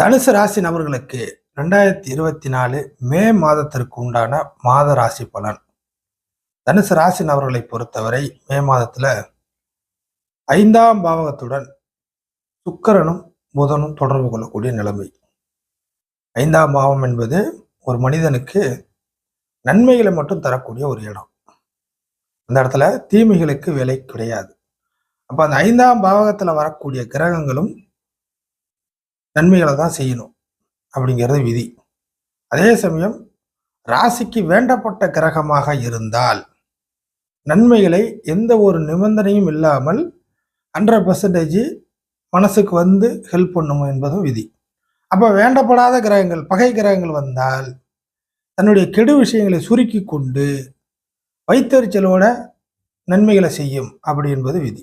தனுசு ராசி நபர்களுக்கு ரெண்டாயிரத்தி இருபத்தி நாலு மே மாதத்திற்கு உண்டான மாத ராசி பலன். தனுசு ராசி நபர்களை பொறுத்தவரை மே மாதத்துல ஐந்தாம் பாவகத்துடன் சுக்கரனும் புதனும் தொடர்பு கொள்ளக்கூடிய நிலைமை. ஐந்தாம் பாவம் என்பது ஒரு மனிதனுக்கு நன்மைகளை மட்டும் தரக்கூடிய ஒரு இடம். அந்த இடத்துல தீமைகளுக்கு விலை கிடையாது. அப்போ அந்த ஐந்தாம் பாவகத்தில் வரக்கூடிய கிரகங்களும் நன்மைகளை தான் செய்யணும் அப்படிங்கிறது விதி. அதே சமயம் ராசிக்கு வேண்டப்பட்ட கிரகமாக இருந்தால் நன்மைகளை எந்த ஒரு நிபந்தனையும் இல்லாமல் ஹண்ட்ரட் பர்சன்டேஜ் மனசுக்கு வந்து ஹெல்ப் பண்ணும் என்பதும் விதி. அப்போ வேண்டப்படாத கிரகங்கள் பகை கிரகங்கள் வந்தால் தன்னுடைய கெடு விஷயங்களை சுருக்கி கொண்டு வைத்தறிச்சலோட நன்மைகளை செய்யும் அப்படி என்பது விதி.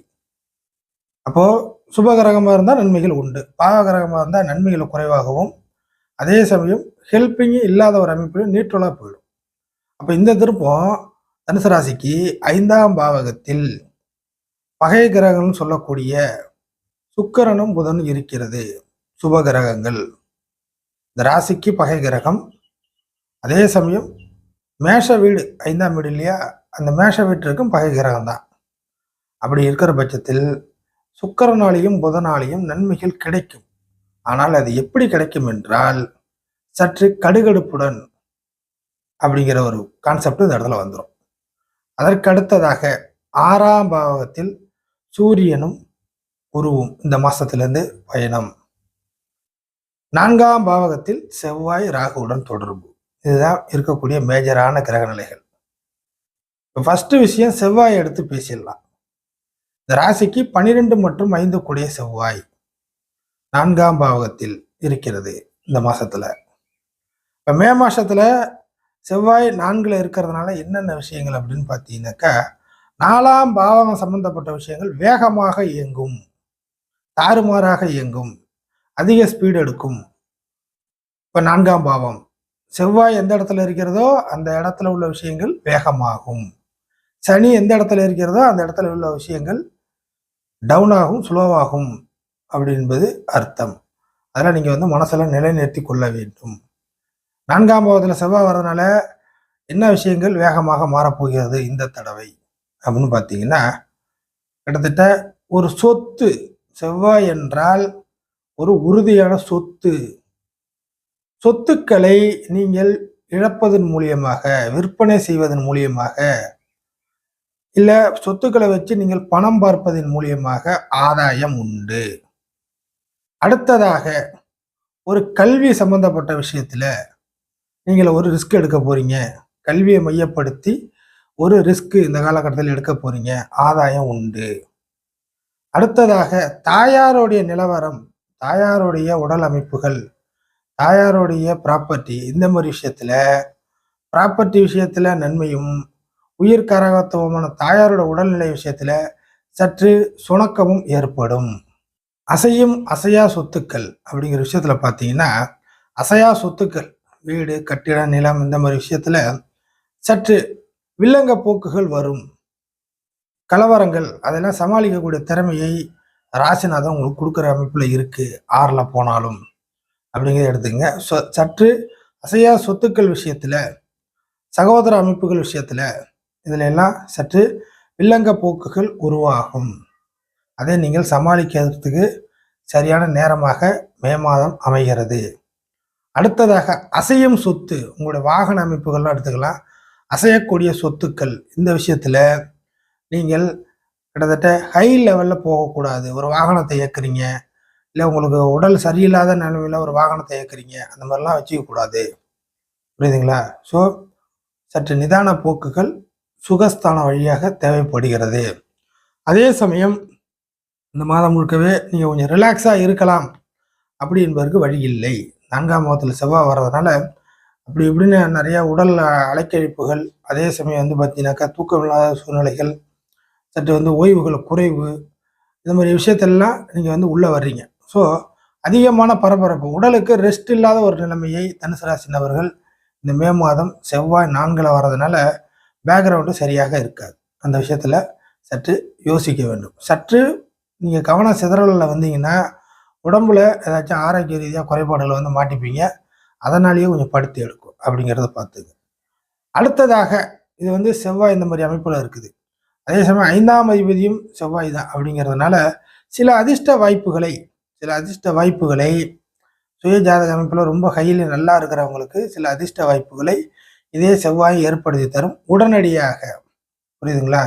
அப்போது சுபகிரகமாக இருந்தால் நன்மைகள் உண்டு. பாவகிரகமாக இருந்தால் நன்மைகள் குறைவாகவும் அதே சமயம் ஹெல்ப்பிங்கும் இல்லாத ஒரு அமைப்பிலும் நீற்றலாக போயிடும். அப்போ இந்த திருப்பம் தனுசு ராசிக்கு ஐந்தாம் பாவகத்தில் பகை கிரகங்கள்னு சொல்லக்கூடிய சுக்கரனும் புதனும் இருக்கிறது. சுப கிரகங்கள் இந்த ராசிக்கு பகை கிரகம். அதே சமயம் மேஷ வீடு ஐந்தாம் வீடு இல்லையா? அந்த மேஷ வீட்டிற்கும் பகை கிரகம் தான் அப்படி இருக்கிற பட்சத்தில் சுக்கரனாலையும் புதனாலையும் நன்மைகள் கிடைக்கும். ஆனால் அது எப்படி கிடைக்கும் என்றால் சற்று கடுகடுப்புடன் அப்படிங்கிற ஒரு கான்செப்ட் இந்த இடத்துல வந்துடும் அதற்கு அடுத்ததாக ஆறாம் பாவகத்தில் சூரியனும் குருவும் இந்த மாசத்திலிருந்து பயணம். நான்காம் பாவகத்தில் செவ்வாய் ராகுவுடன் தொடர்பு. இதுதான் இருக்கக்கூடிய மேஜரான கிரக நிலைகள் இப்போ ஃபஸ்ட்டு விஷயம் செவ்வாய் எடுத்து பேசிடலாம். இந்த ராசிக்கு பனிரெண்டு மற்றும் ஐந்து கூடிய செவ்வாய் நான்காம் பாவகத்தில் இருக்கிறது இந்த மாசத்துல. இப்போ மே மாசத்துல செவ்வாய் நான்குல இருக்கிறதுனால என்னென்ன விஷயங்கள் அப்படின்னு பார்த்தீங்கன்னாக்கா நாலாம் பாவகம் சம்பந்தப்பட்ட விஷயங்கள் வேகமாக இயங்கும் தாறுமாறாக இயங்கும் அதிக ஸ்பீடு எடுக்கும். இப்போ நான்காம் பாவம் செவ்வாய் எந்த இடத்துல இருக்கிறதோ அந்த இடத்துல உள்ள விஷயங்கள் வேகமாகும். சனி எந்த இடத்துல இருக்கிறதோ அந்த இடத்துல உள்ள விஷயங்கள் டவுன் ஆகும் ஸ்லோவாகும் அப்படி என்பது அர்த்தம். அதெல்லாம் நீங்கள் வந்து மனசில் நிலைநிறுத்தி கொள்ள வேண்டும். நான்காம் பாவத்தில் செவ்வாய் வர்றதுனால என்ன விஷயங்கள் வேகமாக மாறப்போகிறது இந்த தடவை? அப்படின்னு பார்த்தீங்கன்னா கிட்டத்தட்ட ஒரு சொத்து செவ்வாய் என்றால் ஒரு உறுதியான சொத்து. சொத்துக்களை நீங்கள் இழப்பதன் மூலியமாக விற்பனை செய்வதன் மூலியமாக இல்லை சொத்துக்களை வச்சு நீங்கள் பணம் பார்ப்பதன் மூலியமாக ஆதாயம் உண்டு. அடுத்ததாக ஒரு கல்வி சம்பந்தப்பட்ட விஷயத்தில் நீங்கள் ஒரு ரிஸ்க் எடுக்க போறீங்க. கல்வியை மையப்படுத்தி ஒரு ரிஸ்க் இந்த காலகட்டத்தில் எடுக்க போறீங்க. ஆதாயம் உண்டு. அடுத்ததாக தாயாருடைய நிலவரம் தாயாருடைய உடல் அமைப்புகள் தாயாருடைய ப்ராப்பர்ட்டி இந்த மாதிரி விஷயத்தில் ப்ராப்பர்ட்டி விஷயத்தில் நன்மையும் உயிர் கரகத்துவமான தாயாரோட உடல்நிலை விஷயத்துல சற்று சுணக்கமும் ஏற்படும். அசையும் அசையா சொத்துக்கள் அப்படிங்கிற விஷயத்துல பார்த்தீங்கன்னா அசையா சொத்துக்கள் வீடு கட்டிட நிலம் இந்த மாதிரி விஷயத்துல சற்று வில்லங்க போக்குகள் வரும். கலவரங்கள் அதெல்லாம் சமாளிக்கக்கூடிய திறமையை ராசிநாதன் உங்களுக்கு கொடுக்குற அமைப்புல இருக்கு. ஆறுல போனாலும் அப்படிங்கிறத எடுத்துங்க சற்று அசையா சொத்துக்கள் விஷயத்துல சகோதர அமைப்புகள் விஷயத்துல இதில் எல்லாம் சற்று வில்லங்க போக்குகள் உருவாகும். அதை நீங்கள் சமாளிக்கிறதுக்கு சரியான நேரமாக மே மாதம் அமைகிறது. அடுத்ததாக அசையும் சொத்து. உங்களுடைய வாகன அமைப்புகள்லாம் எடுத்துக்கலாம். அசையக்கூடிய சொத்துக்கள். இந்த விஷயத்தில் நீங்கள் கிட்டத்தட்ட ஹை லெவலில் போகக்கூடாது. ஒரு வாகனத்தை இயக்குறீங்க. இல்லை உங்களுக்கு உடல் சரியில்லாத நிலைமையில் ஒரு வாகனத்தை இயக்குறீங்க. அந்த மாதிரிலாம் வச்சுக்கக்கூடாது. புரியுதுங்களா? ஸோ சற்று நிதான போக்குகள் சுகஸ்தான வழியாக தேவைப்படுகிறது. அதே சமயம் இந்த மாதம் முழுக்கவே நீங்கள் கொஞ்சம் ரிலாக்ஸாக இருக்கலாம் அப்படி என்பதற்கு வழி இல்லை. நான்காம் மாதத்தில் செவ்வாய் வர்றதுனால அப்படி இப்படின்னு நிறையா உடல் அலைக்கழிப்புகள் அதே சமயம் வந்து பார்த்தீங்கன்னாக்கா தூக்கமில்லாத சூழ்நிலைகள் சற்று வந்து ஓய்வுகள் குறைவு இந்த மாதிரி விஷயத்தெல்லாம் நீங்கள் வந்து உள்ளே வர்றீங்க. ஸோ அதிகமான பரபரப்பு உடலுக்கு ரெஸ்ட் இல்லாத ஒரு நிலைமையை தனுசு ராசி நபர்கள் இந்த மே மாதம் செவ்வாய் நான்கில் வர்றதுனால பேக்ரவுண்டு சரியாக இருக்காது. அந்த விஷயத்தில் சற்று யோசிக்க வேண்டும். சற்று நீங்கள் கவன சிதறலில் வந்தீங்கன்னா உடம்புல ஏதாச்சும் ஆரோக்கிய ரீதியாக குறைபாடுகளை வந்து மாட்டிப்பீங்க. அதனாலேயே கொஞ்சம் படுத்து எடுக்கும் அப்படிங்கிறத பார்த்துங்க. அடுத்ததாக இது வந்து செவ்வாய் இந்த மாதிரி அமைப்பில் இருக்குது. அதே சமயம் ஐந்தாம் அதிபதியும் செவ்வாய் தான் அப்படிங்கிறதுனால சில அதிர்ஷ்ட வாய்ப்புகளை சில அதிர்ஷ்ட வாய்ப்புகளை சுய ஜாதக அமைப்பில் ரொம்ப கையில் நல்லா இருக்கிறவங்களுக்கு சில அதிர்ஷ்ட வாய்ப்புகளை இதே செவ்வாய் ஏற்படுத்தி தரும். உடனடியாக புரியுதுங்களா?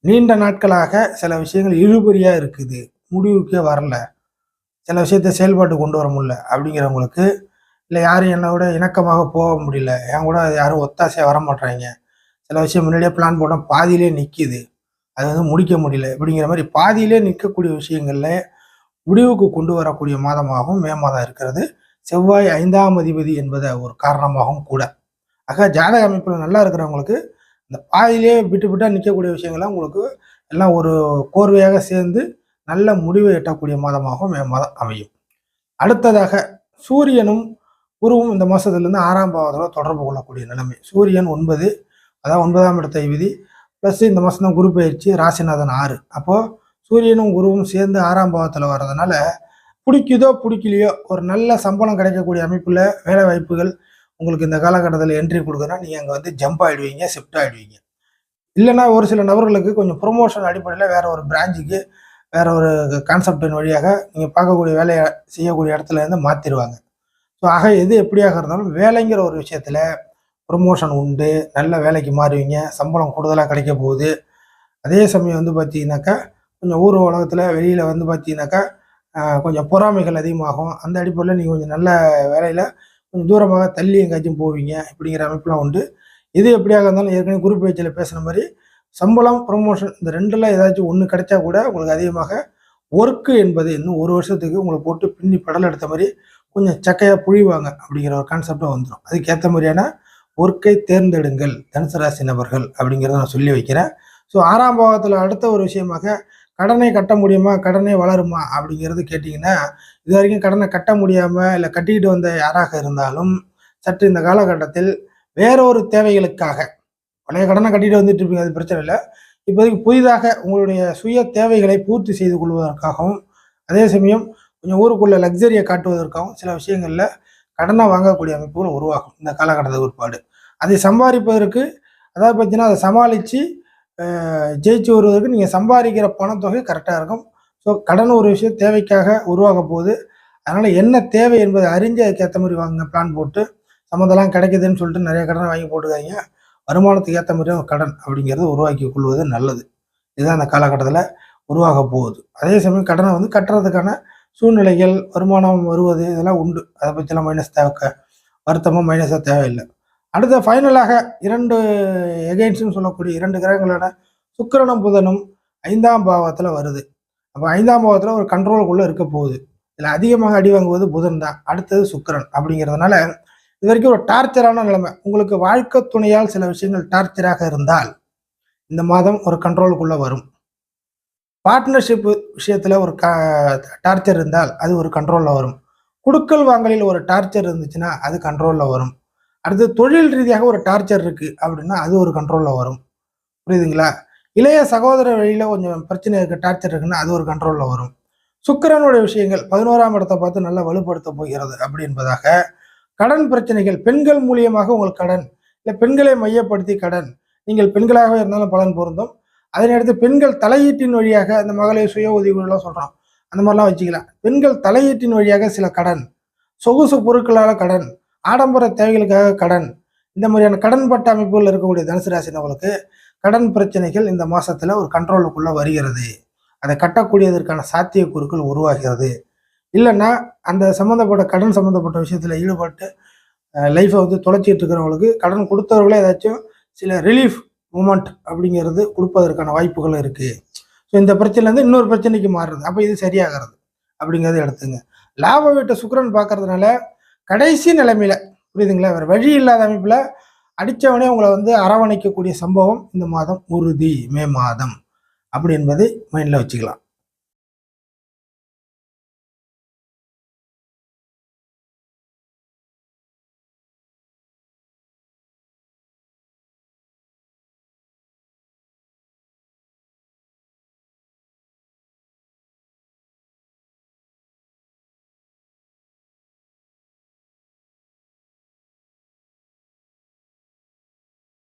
நீண்ட நாட்களாக சில விஷயங்கள் இழுபறியாக இருக்குது. முடிவுக்கே வரல. சில விஷயத்த செயல்பாட்டு கொண்டு வர முடியல அப்படிங்கிறவங்களுக்கு இல்லை யாரும் என்னை இணக்கமாக போக முடியல. என் கூட யாரும் ஒத்தாசையாக வர மாட்டாங்க சில விஷயம் முன்னாடியே பிளான் போட்டால் பாதியிலே நிற்கிது அது வந்து முடிக்க முடியல. இப்படிங்கிற மாதிரி பாதியிலே நிற்கக்கூடிய விஷயங்களில் முடிவுக்கு கொண்டு வரக்கூடிய மாதமாகவும் மே மாதம் இருக்கிறது. செவ்வாய் ஐந்தாம் அதிபதி என்பதை ஒரு காரணமாகவும் கூட ஆக ஜாதக அமைப்பில் நல்லா இருக்கிறவங்களுக்கு இந்த பாதியிலே விட்டு விட்டால் நிற்கக்கூடிய விஷயங்கள்லாம் உங்களுக்கு எல்லாம் ஒரு கோர்வையாக சேர்ந்து நல்ல முடிவை எட்டக்கூடிய மாதமாகவும் மே மாதம் அமையும். அடுத்ததாக சூரியனும் குருவும் இந்த மாதத்துலேருந்து ஆறாம் பாவத்தில் தொடர்பு கொள்ளக்கூடிய நிலைமை. சூரியன் ஒன்பது அதாவது ஒன்பதாம் இடத்தை விதி. ப்ளஸ் இந்த மாதம் தான் குரு பயிற்சி ராசிநாதன் ஆறு. அப்போது சூரியனும் குருவும் சேர்ந்து ஆறாம் பாவத்தில் வர்றதுனால பிடிக்குதோ பிடிக்கலையோ ஒரு நல்ல சம்பளம் கிடைக்கக்கூடிய அமைப்பில் வேலை வாய்ப்புகள் உங்களுக்கு இந்த காலகட்டத்தில் என்ட்ரி கொடுக்குன்னா நீங்கள் அங்கே வந்து ஜம்ப் ஆகிடுவீங்க ஷிஃப்ட் ஆகிடுவீங்க இல்லைன்னா ஒரு சில நபர்களுக்கு கொஞ்சம் ப்ரொமோஷன் அடிப்படையில் வேற ஒரு பிரான்ச்சுக்கு வேற ஒரு கான்செப்டின் வழியாக நீங்கள் பார்க்கக்கூடிய வேலையை செய்யக்கூடிய இடத்துல இருந்து மாற்றிடுவாங்க ஸோ ஆக எது எப்படியாக இருந்தாலும் வேலைங்கிற ஒரு விஷயத்தில் ப்ரொமோஷன் உண்டு நல்ல வேலைக்கு மாறுவீங்க சம்பளம் கூடுதலாக கிடைக்க போகுது. அதே சமயம் வந்து பார்த்தீங்கன்னாக்கா கொஞ்சம் ஊர் உலகத்தில் வெளியில் வந்து பார்த்தீங்கன்னாக்கா கொஞ்சம் பொறாமைகள் அதிகமாகும். அந்த அடிப்படையில் நீங்கள் கொஞ்சம் நல்ல வேலையில் கொஞ்சம் தூரமாக தள்ளி எங்கேயாச்சும் போவீங்க இப்படிங்கிற அமைப்புலாம் உண்டு. எது எப்படியாக இருந்தாலும் ஏற்கனவே குரூப் பேச்சில் பேசுன மாதிரி சம்பளம் ப்ரொமோஷன் இந்த ரெண்டில் ஏதாச்சும் ஒன்று கிடைச்சா கூட உங்களுக்கு அதிகமாக ஒர்க்கு என்பது இன்னும் ஒரு வருஷத்துக்கு உங்களை போட்டு பின்னி படல் எடுத்த மாதிரி கொஞ்சம் சக்கையாக புழிவாங்க அப்படிங்கிற ஒரு கான்செப்டாக வந்துடும் அதுக்கேற்ற மாதிரியான ஒர்க்கை தேர்ந்தெடுங்கள் தனுசு ராசி நபர்கள் அப்படிங்கிறத நான் சொல்லி வைக்கிறேன். ஸோ ஆறாம் பாவத்தில் அடுத்த ஒரு விஷயமாக கடனை கட்ட முடியுமா? கடனை வளருமா? அப்படிங்கிறது கேட்டிங்கன்னா இது வரைக்கும் கடனை கட்ட முடியாமல் இல்லை கட்டிக்கிட்டு வந்த யாராக இருந்தாலும் சற்று இந்த காலகட்டத்தில் வேறொரு தேவைகளுக்காக பழைய கடனை கட்டிட்டு வந்துட்டு இருப்பீங்க அது பிரச்சனை இல்லை. இப்போதைக்கு புதிதாக உங்களுடைய சுய தேவைகளை பூர்த்தி செய்து கொள்வதற்காகவும் அதே சமயம் கொஞ்சம் ஊருக்குள்ள லக்ஸரியை காட்டுவதற்காகவும் சில விஷயங்களில் கடனை வாங்கக்கூடிய அமைப்புகள் உருவாகும் இந்த காலகட்டத்தை உட்பாடு அதை சம்பாதிப்பதற்கு அதாவது பார்த்தீங்கன்னா அதை சமாளித்து ஜெயிச்சு வருவதற்கு நீங்கள் சம்பாதிக்கிற பணத்தொகை கரெக்டாக இருக்கும். ஸோ கடன் ஒரு விஷயம் தேவைக்காக உருவாக போகுது. அதனால் என்ன தேவை என்பதை அறிஞ்சு அதுக்கேற்ற மாதிரி வாங்க பிளான் போட்டு. சம்மந்தெல்லாம் கிடைக்குதுன்னு சொல்லிட்டு நிறைய கடனை வாங்கி போட்டுக்காங்க வருமானத்துக்கு ஏற்ற மாதிரியும் கடன் அப்படிங்கிறது உருவாக்கி கொள்வது நல்லது. இதுதான் அந்த காலகட்டத்தில் உருவாக போகுது. அதே சமயம் கடனை வந்து கட்டுறதுக்கான சூழ்நிலைகள் வருமானம் வருவது இதெல்லாம் உண்டு. அதை பற்றிலாம் மைனஸ் தேவை வருத்தமாக மைனஸாக தேவையில்லை. அடுத்த ஃபைனலாக இரண்டு எகெயின்ஸ்னு சொல்லக்கூடிய இரண்டு கிரகங்களோட சுக்கிரனும் புதனும் ஐந்தாம் பாவத்தில் வருது. அப்போ ஐந்தாம் பாவத்தில் ஒரு கண்ட்ரோலுக்குள்ளே இருக்க போகுது. இதில் அதிகமாக அடி வாங்குவது புதன் தான். அடுத்தது சுக்கரன் அப்படிங்கிறதுனால இது வரைக்கும் ஒரு டார்ச்சரான நிலைமை. உங்களுக்கு வாழ்க்கை துணையால் சில விஷயங்கள் டார்ச்சராக இருந்தால் இந்த மாதம் ஒரு கண்ட்ரோலுக்குள்ளே வரும். பார்ட்னர்ஷிப் விஷயத்தில் ஒரு க டார்ச்சர் இருந்தால் அது ஒரு கண்ட்ரோலில் வரும். குடுக்கல் வாங்கலில் ஒரு டார்ச்சர் இருந்துச்சுன்னா அது கண்ட்ரோலில் வரும். அடுத்து தொழில் ரீதியாக ஒரு டார்ச்சர் இருக்குது அப்படின்னா அது ஒரு கண்ட்ரோலில் வரும். புரியுதுங்களா? இளைய சகோதர வழியில் கொஞ்சம் பிரச்சனை இருக்குது டார்ச்சர் இருக்குன்னா அது ஒரு கண்ட்ரோலில் வரும். சுக்கரனுடைய விஷயங்கள் பதினோராம் இடத்தை பார்த்து நல்லா வலுப்படுத்த போகிறது அப்படி என்பதாக. கடன் பிரச்சனைகள் பெண்கள் மூலியமாக உங்கள் கடன் இல்லை பெண்களை மையப்படுத்தி கடன். நீங்கள் பெண்களாகவே இருந்தாலும் பலன் பொருந்தும். அதனை அடுத்து பெண்கள் தலையீட்டின் வழியாக அந்த மகளிர் சுய உதவிகள்லாம் சொல்கிறோம் அந்த மாதிரிலாம் வச்சுக்கலாம். பெண்கள் தலையீட்டின் வழியாக சில கடன் சொகுசு பொருட்களால் கடன் ஆடம்பர தேவைகளுக்காக கடன். இந்த மாதிரியான கடன்பட்ட அமைப்புகள் இருக்கக்கூடிய தனுசு ராசினவர்களுக்கு கடன் பிரச்சனைகள் இந்த மாதத்தில் ஒரு கண்ட்ரோலுக்குள்ளே வருகிறது. அதை கட்டக்கூடியதற்கான சாத்தியக்கூறுகள் உருவாகிறது. இல்லைன்னா அந்த சம்மந்தப்பட்ட கடன் சம்மந்தப்பட்ட விஷயத்தில் ஈடுபட்டு லைஃப்பை வந்து தொலைச்சிட்டு இருக்கிறவங்களுக்கு கடன் கொடுத்தவர்களே ஏதாச்சும் சில ரிலீஃப் மூமெண்ட் அப்படிங்கிறது கொடுப்பதற்கான வாய்ப்புகள் இருக்குது ஸோ இந்த பிரச்சனைலேருந்து இன்னொரு பிரச்சனைக்கு மாறுறது. அப்போ இது சரியாகிறது. அப்படிங்கிறத எடுத்துங்க. லாப வீட்டை சுக்கரன் பார்க்கறதுனால கடைசி நிலைமையில புரியுதுங்களா? வேறு வழி இல்லாத அமைப்பில் அடித்தவனே உங்களை வந்து அரவணைக்கக்கூடிய சம்பவம் இந்த மாதம் உறுதி மே மாதம். அப்படி என்பதை மைண்டில் வச்சுக்கலாம்.